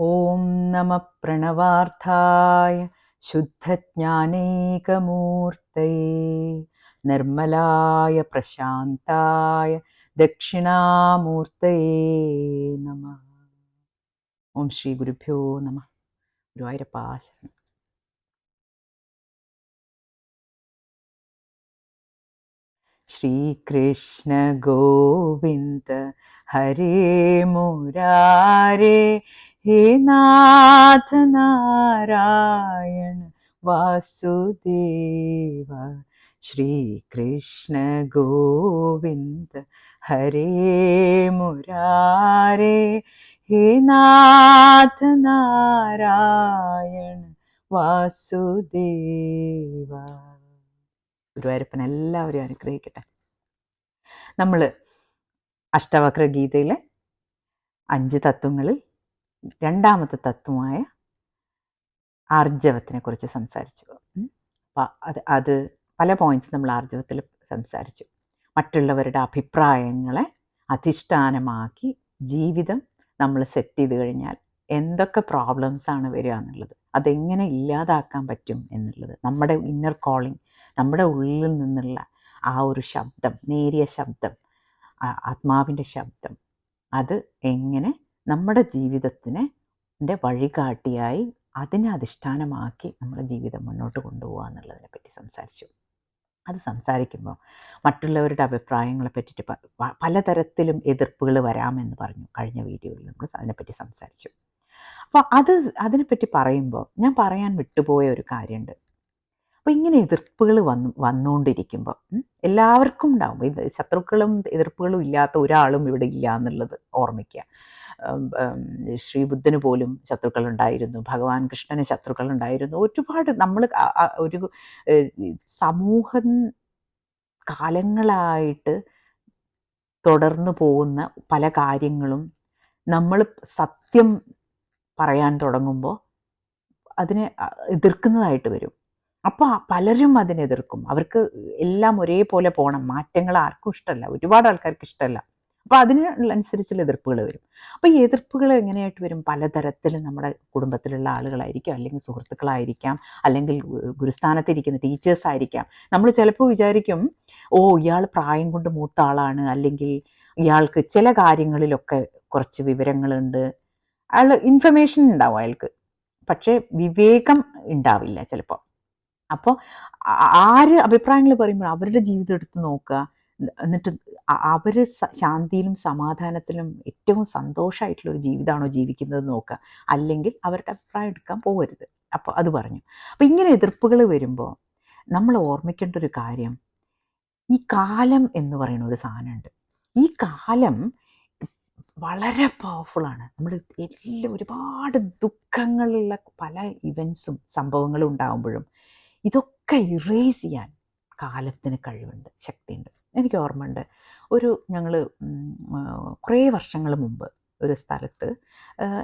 ॐ नमः प्रणवार्थाय शुद्धज्ञानैकमूर्तये निर्मलाय प्रशान्ताय दक्षिणामूर्तये नमः ഓം ശ്രീ ഗുരുഭ്യോ നമ ഗുരുവായൂരപ്പ ശരണം ശ്രീകൃഷ്ണ ഗോവിന്ദ ഹരേ മുരാരേ ഹേ നാഥ നാരായണ വാസുദേവ ശ്രീകൃഷ്ണ ഗോവിന്ദ ഹരേ മുരാരേ. ഹേ നാഥ നാരായണ വാസുദേവ. ഗുരുവായൂരപ്പൻ എല്ലാവരും അനുഗ്രഹിക്കട്ടെ. നമ്മൾ അഷ്ടവക്ര ഗീതയിലെ അഞ്ച് തത്വങ്ങളിൽ രണ്ടാമത്തെ തത്വമായ ആർജവത്തിനെ കുറിച്ച് സംസാരിച്ചു. അപ്പം അത് അത് പല പോയിന്റ്സ് നമ്മൾ ആർജവത്തിൽ സംസാരിച്ചു. മറ്റുള്ളവരുടെ അഭിപ്രായങ്ങളെ അധിഷ്ഠാനമാക്കി ജീവിതം നമ്മൾ സെറ്റ് ചെയ്ത് കഴിഞ്ഞാൽ എന്തൊക്കെ പ്രോബ്ലംസ് ആണ് വരിക എന്നുള്ളത് അതെങ്ങനെ ഇല്ലാതാക്കാൻ പറ്റും എന്നുള്ളത് നമ്മുടെ ഇന്നർ കോളിംഗ് നമ്മുടെ ഉള്ളിൽ നിന്നുള്ള ആ ഒരു ശബ്ദം നേരിയ ശബ്ദം ആത്മാവിന്റെ ശബ്ദം അത് എങ്ങനെ നമ്മുടെ ജീവിതത്തിന് വഴികാട്ടിയായി അതിനെ അധിഷ്ഠാനമാക്കി നമ്മുടെ ജീവിതം മുന്നോട്ട് കൊണ്ടുപോകുക എന്നുള്ളതിനെ പറ്റി സംസാരിച്ചു. അത് സംസാരിക്കുമ്പോൾ മറ്റുള്ളവരുടെ അഭിപ്രായങ്ങളെ പറ്റിയിട്ട് പലതരത്തിലും എതിർപ്പുകൾ വരാമെന്ന് പറഞ്ഞു കഴിഞ്ഞ വീഡിയോയിൽ നമ്മൾ അതിനെപ്പറ്റി സംസാരിച്ചു. അപ്പോൾ അത് അതിനെപ്പറ്റി പറയുമ്പോൾ ഞാൻ പറയാൻ വിട്ടുപോയ ഒരു കാര്യമുണ്ട്. അപ്പോൾ ഇങ്ങനെ എതിർപ്പുകൾ വന്നു വന്നുകൊണ്ടിരിക്കുമ്പോൾ എല്ലാവർക്കും ഉണ്ടാവും. ശത്രുക്കളും എതിർപ്പുകളും ഇല്ലാത്ത ഒരാളും ഇവിടെ ഇല്ല എന്നുള്ളത് ഓർമ്മിക്കുക. ശ്രീബുദ്ധന് പോലും ശത്രുക്കളുണ്ടായിരുന്നു. ഭഗവാൻ കൃഷ്ണന് ശത്രുക്കളുണ്ടായിരുന്നു. ഒരുപാട് നമ്മൾ ഒരു സമൂഹം കാലങ്ങളായിട്ട് തുടർന്നു പോകുന്ന പല കാര്യങ്ങളും നമ്മൾ സത്യം പറയാൻ തുടങ്ങുമ്പോൾ അതിനെ എതിർക്കുന്നതായിട്ട് വരും. അപ്പോൾ പലരും അതിനെതിർക്കും അവർക്ക് എല്ലാം ഒരേപോലെ പോകണം മാറ്റങ്ങൾ ആർക്കും ഇഷ്ടമല്ല. ഒരുപാട് ആൾക്കാർക്ക് ഇഷ്ടമല്ല. അപ്പോൾ അതിനനുസരിച്ചുള്ള എതിർപ്പുകൾ വരും. അപ്പോൾ ഈ എതിർപ്പുകൾ എങ്ങനെയായിട്ട് വരും? പലതരത്തിൽ നമ്മുടെ കുടുംബത്തിലുള്ള ആളുകളായിരിക്കാം അല്ലെങ്കിൽ സുഹൃത്തുക്കളായിരിക്കാം അല്ലെങ്കിൽ ഗുരുസ്ഥാനത്തിരിക്കുന്ന ടീച്ചേഴ്സ് ആയിരിക്കാം. നമ്മൾ ചിലപ്പോൾ വിചാരിക്കും ഓ ഇയാൾ പ്രായം കൊണ്ട് മൂത്ത ആളാണ് അല്ലെങ്കിൽ ഇയാൾക്ക് ചില കാര്യങ്ങളിലൊക്കെ കുറച്ച് വിവരങ്ങളുണ്ട്. അയാൾ ഇൻഫർമേഷൻ ഉണ്ടാവും അയാൾക്ക്. പക്ഷേ വിവേകം ഉണ്ടാവില്ല ചിലപ്പോൾ. അപ്പോൾ ആര് അഭിപ്രായങ്ങൾ പറയുമ്പോൾ അവരുടെ ജീവിതം എടുത്ത് നോക്കുക. എന്നിട്ട് അവർ ശാന്തിയിലും സമാധാനത്തിലും ഏറ്റവും സന്തോഷമായിട്ടുള്ള ഒരു ജീവിതമാണോ ജീവിക്കുന്നത് നോക്കുക അല്ലെങ്കിൽ അവരുടെ അഭിപ്രായം എടുക്കാൻ പോകരുത് അപ്പോൾ അത് പറഞ്ഞു. അപ്പോൾ ഇങ്ങനെ എതിർപ്പുകൾ വരുമ്പോൾ നമ്മൾ ഓർമ്മിക്കേണ്ട ഒരു കാര്യം. ഈ കാലം എന്ന് പറയുന്ന ഒരു സാധനമുണ്ട്. ഈ കാലം വളരെ പവർഫുള്ളാണ് നമ്മൾ എല്ലാം ഒരുപാട് ദുഃഖങ്ങളുള്ള പല ഇവൻസും സംഭവങ്ങളും ഉണ്ടാകുമ്പോഴും ഇതൊക്കെ ഇറേസ് ചെയ്യാൻ കാലത്തിന് കഴിവുണ്ട് ശക്തിയുണ്ട്. എനിക്ക് ഓർമ്മയുണ്ട്. ഒരു ഞങ്ങൾ കുറേ വർഷങ്ങൾ മുമ്പ് ഒരു സ്ഥലത്ത്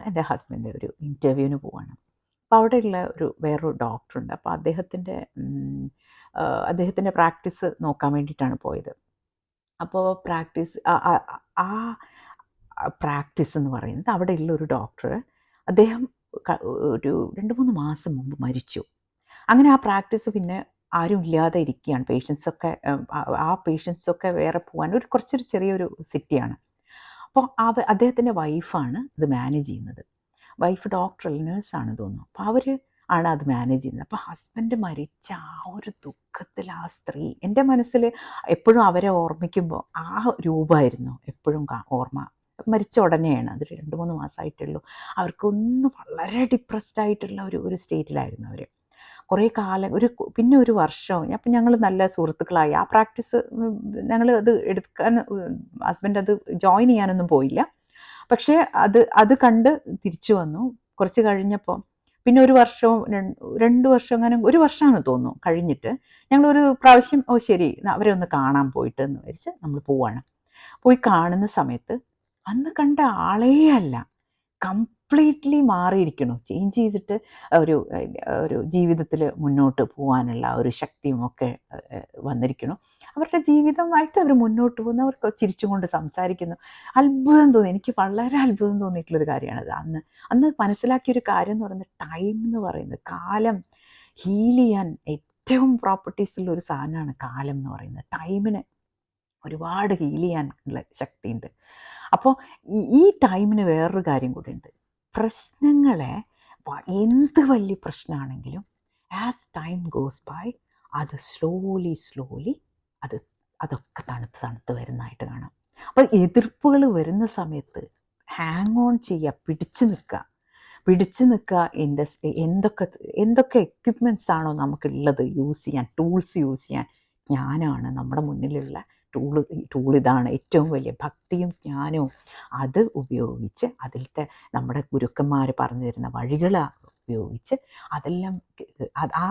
എന്റെ ഹസ്ബൻഡ് ഒരു ഇന്റർവ്യൂവിന് പോവാണ്. അപ്പോൾ അവിടെയുള്ള ഒരു വേറൊരു ഡോക്ടറുണ്ട്. അപ്പോൾ അദ്ദേഹത്തിന്റെ അദ്ദേഹത്തിന്റെ പ്രാക്ടീസ് നോക്കാൻ വേണ്ടിയിട്ടാണ് പോയത്. അപ്പോൾ പ്രാക്ടീസ് ആ പ്രാക്ടീസ് എന്ന് പറയുന്നത് അവിടെയുള്ള ഒരു ഡോക്ടർ അദ്ദേഹം ഒരു രണ്ട് മൂന്ന് മാസം മുമ്പ് മരിച്ചു. അങ്ങനെ ആ പ്രാക്ടീസ് പിന്നെ ആരും ഇല്ലാതെ ഇരിക്കുകയാണ്. പേഷ്യൻസൊക്കെ ആ പേഷ്യൻസൊക്കെ വേറെ പോകാൻ ഒരു കുറച്ചൊരു ചെറിയൊരു സിറ്റിയാണ്. അപ്പോൾ അവ അദ്ദേഹത്തിന്റെ വൈഫാണ് ഇത് മാനേജ് ചെയ്യുന്നത്. വൈഫ് ഡോക്ടർ നേഴ്സാണ് തോന്നുന്നു. അപ്പോൾ അവർ ആണ് അത് മാനേജ് ചെയ്യുന്നത്. അപ്പോൾ ഹസ്ബൻഡ് മരിച്ച ആ ഒരു ദുഃഖത്തിൽ ആ സ്ത്രീ എന്റെ മനസ്സിൽ എപ്പോഴും അവരെ ഓർമ്മിക്കുമ്പോൾ ആ രൂപമായിരുന്നു എപ്പോഴും ഓർമ്മ. മരിച്ച ഉടനെയാണ് അത് രണ്ട് മൂന്ന് മാസമായിട്ടുള്ളൂ അവർക്കൊന്ന് വളരെ ഡിപ്രസ്ഡ് ആയിട്ടുള്ള ഒരു ഒരു സ്റ്റേറ്റിലായിരുന്നു അവർ കുറേ കാലം ഒരു പിന്നെ ഒരു വർഷം. അപ്പം ഞങ്ങൾ നല്ല സുഹൃത്തുക്കളായി. ആ പ്രാക്ടീസ് ഞങ്ങൾ അത് എടുക്കാൻ ഹസ്ബൻഡ് അത് ജോയിൻ ചെയ്യാനൊന്നും പോയില്ല. പക്ഷേ അത് അത് കണ്ട് തിരിച്ചു വന്നു. കുറച്ച് കഴിഞ്ഞപ്പോൾ പിന്നെ ഒരു വർഷവും രണ്ട് വർഷം അങ്ങനെ ഒരു വർഷമാണ് തോന്നുന്നു കഴിഞ്ഞിട്ട്. ഞങ്ങളൊരു പ്രാവശ്യം ഓ ശരി അവരെ ഒന്ന് കാണാൻ പോയിട്ട് എന്ന് വിചാരിച്ച് നമ്മൾ പോവാണ്. പോയി കാണുന്ന സമയത്ത് അന്ന് കണ്ട ആളേ അല്ല. കംപ്ലീറ്റ്ലി മാറിയിരിക്കണം ചേഞ്ച് ചെയ്തിട്ട് ഒരു ഒരു ജീവിതത്തിൽ മുന്നോട്ട് പോകാനുള്ള ഒരു ശക്തിയും ഒക്കെ വന്നിരിക്കണം അവരുടെ ജീവിതമായിട്ട് അവർ മുന്നോട്ട് പോകുന്നു. അവർക്ക് ചിരിച്ചുകൊണ്ട് സംസാരിക്കുന്നു. അത്ഭുതം തോന്നി. എനിക്ക് വളരെ അത്ഭുതം തോന്നിയിട്ടുള്ളൊരു കാര്യമാണത് അന്ന് അന്ന് മനസ്സിലാക്കിയൊരു കാര്യം എന്ന് പറയുന്നത് ടൈം എന്ന് പറയുന്നത് കാലം. ഹീൽ ചെയ്യാൻ ഏറ്റവും പ്രോപ്പർട്ടീസുള്ള ഒരു സാധനമാണ് കാലം എന്ന് പറയുന്നത്. ടൈമിന് ഒരുപാട് ഹീൽ ചെയ്യാൻ ഉള്ള ശക്തിയുണ്ട്. അപ്പോൾ ഈ ടൈമിന് വേറൊരു കാര്യം കൂടി ഉണ്ട് പ്രശ്നങ്ങളെ എന്ത് വലിയ പ്രശ്നമാണെങ്കിലും ആസ് ടൈം ഗോസ് ബൈ അത് സ്ലോലി സ്ലോലി അത് അതൊക്കെ തണുത്ത് തണുത്ത് വരുന്നതായിട്ട് കാണാം. അപ്പോൾ എതിർപ്പുകൾ വരുന്ന സമയത്ത് ഹാങ് ഓൺ ചെയ്യുക പിടിച്ചു നിൽക്കുക. പിടിച്ചു നിൽക്കുക ഇൻഡസ് എന്തൊക്കെ എന്തൊക്കെ എക്യുപ്മെന്റ്സ് ആണോ നമുക്കുള്ളത് യൂസ് ചെയ്യാൻ ടൂൾസ് യൂസ് ചെയ്യാൻ ഞാനാണ് നമ്മുടെ മുന്നിലുള്ള ടൂൾ ടൂൾ ഇതാണ് ഏറ്റവും വലിയ ഭക്തിയും ജ്ഞാനവും. അത് ഉപയോഗിച്ച് അതിലത്തെ നമ്മുടെ ഗുരുക്കന്മാർ പറഞ്ഞു തരുന്ന വഴികൾ ഉപയോഗിച്ച് അതെല്ലാം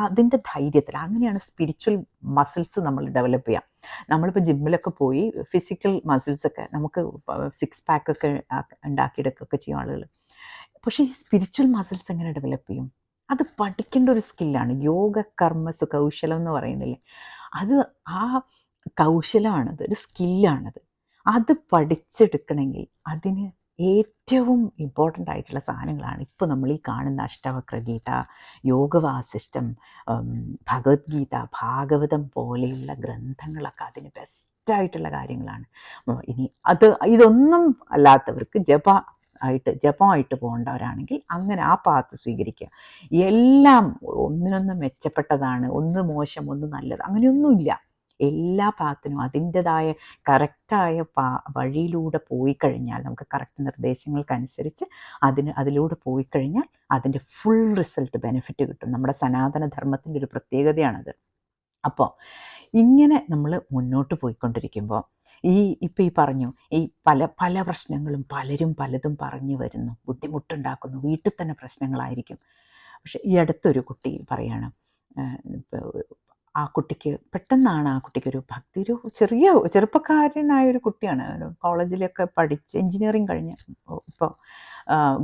അതിന്റെ ധൈര്യത്തിൽ അങ്ങനെയാണ് സ്പിരിച്വൽ മസിൽസ് നമ്മൾ ഡെവലപ്പ് ചെയ്യാം. നമ്മളിപ്പോൾ ജിമ്മിലൊക്കെ പോയി ഫിസിക്കൽ മസിൽസൊക്കെ നമുക്ക് സിക്സ് പാക്കൊക്കെ ഉണ്ടാക്കിയെടുക്കുകയൊക്കെ ചെയ്യും ആളുകൾ പക്ഷേ ഈ സ്പിരിച്വൽ മസിൽസ് എങ്ങനെ ഡെവലപ്പ് ചെയ്യും? അത് പഠിക്കേണ്ട ഒരു സ്കില്ലാണ് യോഗ കർമ്മ സുകൗശലം എന്ന് പറയുന്നില്ലേ? അത് ആ കൗശലമാണത് ഒരു സ്കില്ലാണത്. അത് പഠിച്ചെടുക്കണമെങ്കിൽ അതിന് ഏറ്റവും ഇമ്പോർട്ടന്റ് ആയിട്ടുള്ള സാധനങ്ങളാണ് ഇപ്പോൾ നമ്മൾ ഈ കാണുന്ന അഷ്ടവക്രഗീത യോഗവാസിഷ്ടം ഭഗവത്ഗീത ഭാഗവതം പോലെയുള്ള ഗ്രന്ഥങ്ങളൊക്കെ അതിന് ബെസ്റ്റായിട്ടുള്ള കാര്യങ്ങളാണ്. ഇനി അത് ഇതൊന്നും അല്ലാത്തവർക്ക് ജപ ആയിട്ട് ജപമായിട്ട് പോകേണ്ടവരാണെങ്കിൽ അങ്ങനെ ആ പാത്ത് സ്വീകരിക്കുക. എല്ലാം ഒന്നിനൊന്ന് മെച്ചപ്പെട്ടതാണ് ഒന്ന് മോശം ഒന്ന് നല്ലത് അങ്ങനെയൊന്നുമില്ല. എല്ലാ പാത്തിനും അതിന്റെതായ കറക്റ്റായ പാ വഴിയിലൂടെ പോയി കഴിഞ്ഞാൽ നമുക്ക് കറക്റ്റ് നിർദ്ദേശങ്ങൾക്കനുസരിച്ച് അതിന് അതിലൂടെ പോയി കഴിഞ്ഞാൽ അതിന്റെ ഫുൾ റിസൾട്ട് ബെനിഫിറ്റ് കിട്ടും. നമ്മുടെ സനാതന ധർമ്മത്തിന്റെ ഒരു പ്രത്യേകതയാണത്. അപ്പോൾ ഇങ്ങനെ നമ്മൾ മുന്നോട്ട് പോയിക്കൊണ്ടിരിക്കുമ്പോൾ ഈ ഇപ്പം ഈ പറഞ്ഞു ഈ പല പല പ്രശ്നങ്ങളും പലരും പലതും പറഞ്ഞു വരുന്നു. ബുദ്ധിമുട്ടുണ്ടാക്കുന്നു. വീട്ടിൽ തന്നെ പ്രശ്നങ്ങളായിരിക്കും. പക്ഷെ ഈ അടുത്തൊരു കുട്ടി പറയാണ് ആ കുട്ടിക്ക് പെട്ടെന്നാണ് ആ കുട്ടിക്കൊരു ഭക്തി. ഒരു ചെറിയ ചെറുപ്പക്കാരനായ ഒരു കുട്ടിയാണ് കോളേജിലൊക്കെ പഠിച്ച് എഞ്ചിനീയറിങ് കഴിഞ്ഞ് ഇപ്പോൾ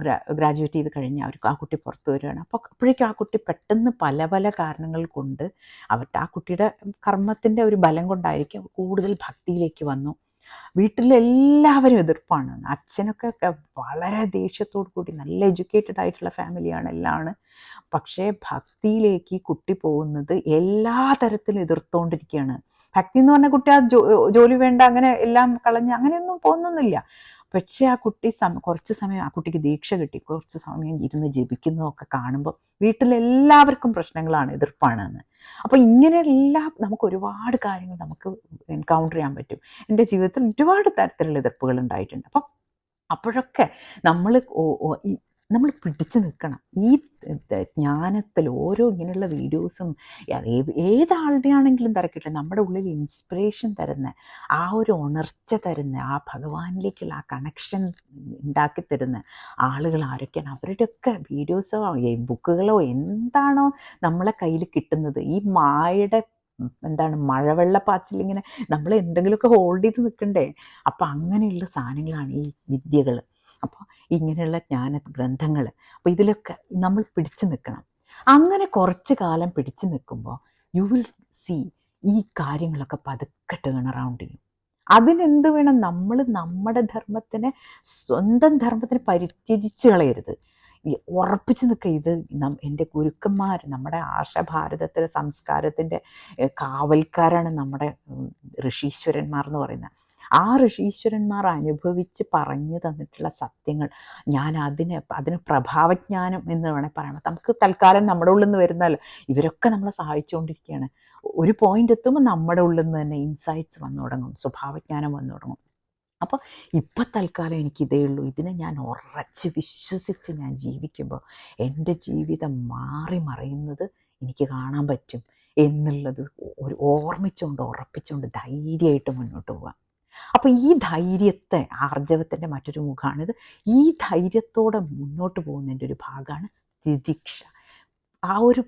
ഗ്രാ ഗ്രാജുവേറ്റ് ചെയ്ത് കഴിഞ്ഞ് അവർക്ക് ആ കുട്ടി പുറത്ത് വരികയാണ്. അപ്പോൾ അപ്പോഴേക്കും ആ കുട്ടി പെട്ടെന്ന് പല പല കാരണങ്ങൾ കൊണ്ട് അവരുടെ ആ കുട്ടിയുടെ കർമ്മത്തിന്റെ ഒരു ബലം കൊണ്ടായിരിക്കും കൂടുതൽ ഭക്തിയിലേക്ക് വന്നു. വീട്ടിലെല്ലാവരും എതിർപ്പാണ്. അച്ഛനൊക്കെ വളരെ ദേഷ്യത്തോടു കൂടി നല്ല എഡ്യൂക്കേറ്റഡ് ആയിട്ടുള്ള ഫാമിലിയാണ് എല്ലാം പക്ഷേ ഭക്തിയിലേക്ക് കുട്ടി പോകുന്നത് എല്ലാ തരത്തിലും എതിർത്തുകൊണ്ടിരിക്കുകയാണ് ഭക്തി എന്ന് പറഞ്ഞ കുട്ടി ആ ജോലി വേണ്ട അങ്ങനെ എല്ലാം കളഞ്ഞ് അങ്ങനെയൊന്നും പോകുന്നൊന്നുമില്ല. പക്ഷേ ആ കുട്ടി സമ കുറച്ച് സമയം ആ കുട്ടിക്ക് ദീക്ഷ കിട്ടി. കുറച്ച് സമയം ഇരുന്ന് ജപിക്കുന്നതൊക്കെ കാണുമ്പോൾ വീട്ടിലെല്ലാവർക്കും പ്രശ്നങ്ങളാണ് എതിർപ്പാണ് എന്ന് അപ്പോൾ ഇങ്ങനെയെല്ലാം നമുക്ക് ഒരുപാട് കാര്യങ്ങൾ നമുക്ക് എൻകൗണ്ടർ ചെയ്യാൻ പറ്റും. എന്റെ ജീവിതത്തിൽ ഒരുപാട് തരത്തിലുള്ള എതിർപ്പുകൾ ഉണ്ടായിട്ടുണ്ട്. അപ്പം അപ്പോഴൊക്കെ നമ്മൾ നമ്മൾ പിടിച്ചു നിൽക്കണം. ഈ ജ്ഞാനത്തിൽ ഓരോ ഇങ്ങനെയുള്ള വീഡിയോസും ഏതാളുടെ ആണെങ്കിലും തിരക്കില്ല. നമ്മുടെ ഉള്ളിൽ ഇൻസ്പിറേഷൻ തരുന്ന ആ ഒരു ഉണർച്ച തരുന്ന ആ ഭഗവാനിലേക്കുള്ള ആ കണക്ഷൻ ഉണ്ടാക്കി തരുന്ന ആളുകൾ ആരൊക്കെയാണ്? അവരുടെയൊക്കെ വീഡിയോസോ ബുക്കുകളോ എന്താണോ നമ്മളെ കയ്യിൽ കിട്ടുന്നത്? ഈ മായയുടെ എന്താണ് മഴവെള്ളപ്പാച്ചിൽ ഇങ്ങനെ നമ്മൾ എന്തെങ്കിലുമൊക്കെ ഹോൾഡ് ചെയ്ത് നിൽക്കണ്ടേ? അപ്പം അങ്ങനെയുള്ള സാധനങ്ങളാണ് ഈ വിദ്യകൾ അപ്പോൾ ഇങ്ങനെയുള്ള ജ്ഞാന ഗ്രന്ഥങ്ങൾ അപ്പോൾ ഇതിലൊക്കെ നമ്മൾ പിടിച്ചു നിൽക്കണം അങ്ങനെ കുറച്ച് കാലം പിടിച്ചു നിൽക്കുമ്പോൾ യു വിൽ സി ഈ കാര്യങ്ങളൊക്കെ പതുക്കെ ടേൺ അറൗണ്ട് ചെയ്യും. അതിനെന്ത് വേണം നമ്മൾ നമ്മുടെ ധർമ്മത്തിനെ സ്വന്തം ധർമ്മത്തിന് പരിത്യജിച്ച് കളയരുത്. ഉറപ്പിച്ച് നിൽക്കുക ഇത് നം എന്റെ ഗുരുക്കന്മാർ നമ്മുടെ ആർഷഭാരതത്തിലെ സംസ്കാരത്തിന്റെ കാവൽക്കാരാണ് നമ്മുടെ ഋഷീശ്വരന്മാർ എന്ന് പറയുന്നത് ആ ഋഷീശ്വരന്മാർ അനുഭവിച്ച് പറഞ്ഞു തന്നിട്ടുള്ള സത്യങ്ങൾ. ഞാൻ അതിന് അതിന് പ്രഭാവജ്ഞാനം എന്ന് വേണേൽ പറയണം നമുക്ക് തൽക്കാലം നമ്മുടെ ഉള്ളിൽ നിന്ന് വരുന്നല്ലോ ഇവരൊക്കെ നമ്മളെ സഹായിച്ചുകൊണ്ടിരിക്കുകയാണ്. ഒരു പോയിന്റ് എത്തുമ്പോൾ നമ്മുടെ ഉള്ളിൽ നിന്ന് തന്നെ ഇൻസൈറ്റ്സ് വന്നു തുടങ്ങും. സ്വഭാവജ്ഞാനം വന്നു തുടങ്ങും. അപ്പോൾ ഇപ്പം തൽക്കാലം എനിക്ക് ഇതേ ഉള്ളൂ. ഇതിനെ ഞാൻ ഉറച്ച് വിശ്വസിച്ച് ഞാൻ ജീവിക്കുമ്പോൾ എന്റെ ജീവിതം മാറി മറയുന്നത് എനിക്ക് കാണാൻ പറ്റും എന്നുള്ളത് ഒരു ഓർമ്മിച്ചുകൊണ്ട് ഉറപ്പിച്ചുകൊണ്ട് ധൈര്യമായിട്ട് മുന്നോട്ട് പോകാം. അപ്പോൾ ഈ ധൈര്യത്തെ ആർജവത്തിന്റെ മറ്റൊരു മുഖമാണിത് ഈ ധൈര്യത്തോടെ മുന്നോട്ട് പോകുന്നതിന്റെ ഒരു ഭാഗമാണ് തിദിക്ഷ. ആ ഒരു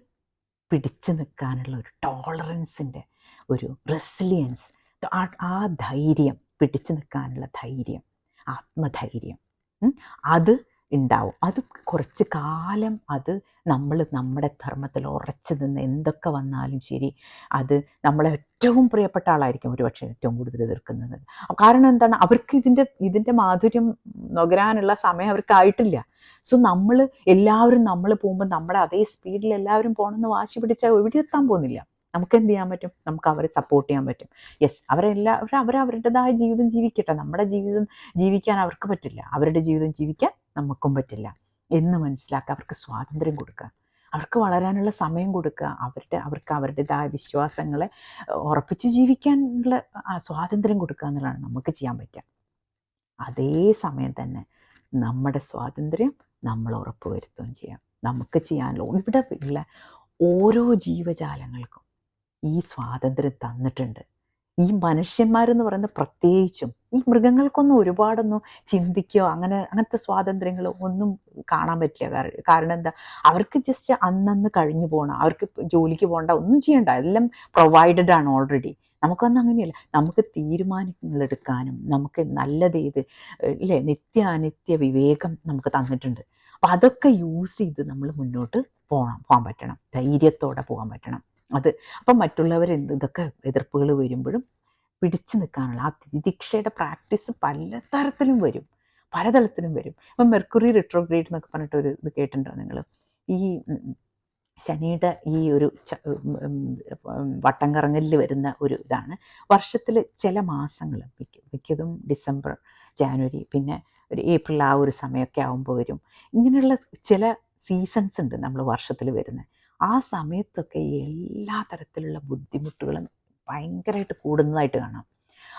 പിടിച്ചു നിൽക്കാനുള്ള ഒരു ടോളറൻസിന്റെ ഒരു റെസിലിയൻസ് ആ ധൈര്യം പിടിച്ചു നിൽക്കാനുള്ള ധൈര്യം ആത്മധൈര്യം. അത് ഉണ്ടാവും. അത് കുറച്ച് കാലം അത് നമ്മൾ നമ്മുടെ ധർമ്മത്തിൽ ഉറച്ചു നിന്ന് എന്തൊക്കെ വന്നാലും ശരി അത് നമ്മളെ ഏറ്റവും പ്രിയപ്പെട്ട ആളായിരിക്കും ഒരുപക്ഷെ ഏറ്റവും കൂടുതൽ എതിർക്കുന്നത്. കാരണം എന്താണ്? അവർക്ക് ഇതിന്റെ ഇതിന്റെ മാധുര്യം നുകരാനുള്ള സമയം അവർക്കായിട്ടില്ല. സോ നമ്മൾ എല്ലാവരും നമ്മൾ പോകുമ്പോൾ നമ്മുടെ അതേ സ്പീഡിൽ എല്ലാവരും പോകണമെന്ന് വാശി പിടിച്ചാൽ എവിടെ എത്താൻ പോകുന്നില്ല. നമുക്ക് എന്ത് ചെയ്യാൻ പറ്റും? നമുക്ക് അവരെ സപ്പോർട്ട് ചെയ്യാൻ പറ്റും. യെസ് അവരെല്ലാവരും അവർ അവരുടേതായ ജീവിതം ജീവിക്കട്ടെ. നമ്മുടെ ജീവിതം ജീവിക്കാൻ അവർക്ക് പറ്റില്ല. അവരുടെ ജീവിതം ജീവിക്കാൻ നമുക്കും പറ്റില്ല. എന്ന് മനസ്സിലാക്കുക അവർക്ക് സ്വാതന്ത്ര്യം കൊടുക്കുക. അവർക്ക് വളരാനുള്ള സമയം കൊടുക്കുക. അവരുടെ അവർക്ക് അവരുടേതായ വിശ്വാസങ്ങളെ ഉറപ്പിച്ച് ജീവിക്കാനുള്ള സ്വാതന്ത്ര്യം കൊടുക്കുക എന്നുള്ളതാണ് നമുക്ക് ചെയ്യാൻ പറ്റുക. അതേ സമയം തന്നെ നമ്മുടെ സ്വാതന്ത്ര്യം നമ്മൾ ഉറപ്പ് വരുത്തുകയും ചെയ്യാം. നമുക്ക് ചെയ്യാനുള്ള ഇവിടെ ഉള്ള ഓരോ ജീവജാലങ്ങൾക്കും ഈ സ്വാതന്ത്ര്യം തന്നിട്ടുണ്ട്. ഈ മനുഷ്യന്മാരെന്ന് പറയുന്നത് പ്രത്യേകിച്ചും ഈ മൃഗങ്ങൾക്കൊന്നും ഒരുപാടൊന്നും ചിന്തിക്കുകയോ അങ്ങനെ അങ്ങനത്തെ സ്വാതന്ത്ര്യങ്ങളോ ഒന്നും കാണാൻ പറ്റില്ല. കാരണം എന്താ? അവർക്ക് ജസ്റ്റ് അന്നന്ന് കഴിഞ്ഞു പോകണം അവർക്ക് ജോലിക്ക് പോകണ്ട ഒന്നും ചെയ്യണ്ട. എല്ലാം പ്രൊവൈഡഡ് ആണ് ഓൾറെഡി നമുക്കൊന്നും അങ്ങനെയല്ല. നമുക്ക് തീരുമാനങ്ങൾ എടുക്കാനും നമുക്ക് നല്ലത് ഏത് അല്ലേ നിത്യാനിത്യ വിവേകം നമുക്ക് തന്നിട്ടുണ്ട്. അപ്പം അതൊക്കെ യൂസ് ചെയ്ത് നമ്മൾ മുന്നോട്ട് പോകണം പോകാൻ പറ്റണം. ധൈര്യത്തോടെ പോകാൻ പറ്റണം. അത് അപ്പം മറ്റുള്ളവർ ഇതൊക്കെ എതിർപ്പുകൾ വരുമ്പോഴും പിടിച്ചു നിൽക്കാനുള്ള ആ തിരിദീക്ഷയുടെ പ്രാക്ടീസ് പല തരത്തിലും വരും. പലതലത്തിലും വരും. ഇപ്പം മെർക്കുറി റിട്രോഗ്രേഡ് എന്നൊക്കെ പറഞ്ഞിട്ട് ഒരു ഇത് കേട്ടിട്ടുണ്ടോ നിങ്ങൾ? ഈ ശനിയുടെ ഈ ഒരു വട്ടം കറങ്ങലിൽ വരുന്ന ഒരു ഇതാണ്. വർഷത്തിൽ ചില മാസങ്ങൾ മിക്ക മിക്കതും ഡിസംബർ ജാനുവരി പിന്നെ ഒരു ഏപ്രിൽ ആ ഒരു സമയമൊക്കെ ആകുമ്പോൾ വരും. ഇങ്ങനെയുള്ള ചില സീസൺസ് ഉണ്ട് നമ്മൾ വർഷത്തിൽ വരുന്നത് ആ സമയത്തൊക്കെ എല്ലാ തരത്തിലുള്ള ബുദ്ധിമുട്ടുകളും ഭയങ്കരമായിട്ട് കൂടുന്നതായിട്ട് കാണാം.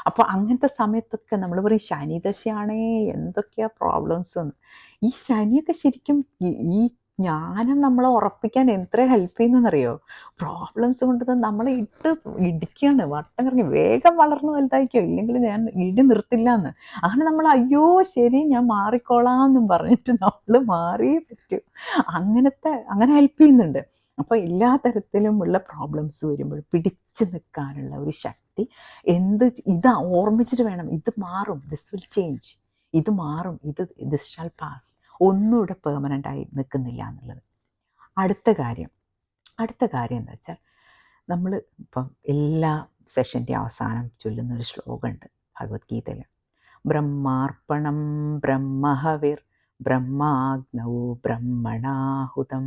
അപ്പോൾ അങ്ങനത്തെ സമയത്തൊക്കെ നമ്മൾ പറയും ശനി ദശയാണേ എന്തൊക്കെയാ പ്രോബ്ലംസ് എന്ന് ഈ ശനിയൊക്കെ ശരിക്കും ഈ ജ്ഞാനം നമ്മളെ ഉറപ്പിക്കാൻ എത്ര ഹെൽപ്പ് ചെയ്യുന്നറിയോ പ്രോബ്ലംസ് കൊണ്ട് നമ്മളെ ഇട്ട് ഇടിക്കുകയാണ് വട്ടം കറങ്ങി വേഗം വളർന്നു വലുതായിക്കോ? ഇല്ലെങ്കിൽ ഞാൻ ഇടി നിർത്തില്ല എന്ന് അങ്ങനെ നമ്മൾ അയ്യോ ശരി ഞാൻ മാറിക്കോളാം എന്നും പറഞ്ഞിട്ട് നമ്മൾ മാറിയേ പറ്റൂ. അങ്ങനത്തെ അങ്ങനെ ഹെൽപ്പ് ചെയ്യുന്നുണ്ട്. അപ്പോൾ എല്ലാ തരത്തിലുമുള്ള പ്രോബ്ലംസ് വരുമ്പോൾ പിടിച്ചു നിൽക്കാനുള്ള ഒരു ശക്തി എന്ത് ഇത് ഓർമ്മിച്ചിട്ട് വേണം. ഇത് മാറും. ദിസ് വിൽ ചേഞ്ച് ഇത് മാറും. ഇത് ദിസ് ഷാൽ പാസ് ഒന്നും ഇവിടെ പെർമനന്റ് ആയി നിൽക്കുന്നില്ല എന്നുള്ളത്. അടുത്ത കാര്യം. അടുത്ത കാര്യം എന്താ വെച്ചാൽ നമ്മൾ ഇപ്പം എല്ലാ സെഷന്റെ അവസാനം ചൊല്ലുന്ന ചൊല്ലുന്നൊരു ശ്ലോകമുണ്ട്. ഭഗവത്ഗീതയിൽ. ബ്രഹ്മാർപ്പണം ബ്രഹ്മഹവിർ ബ്രഹ്മാഗ്നൗ ബ്രഹ്മണാഹുതം.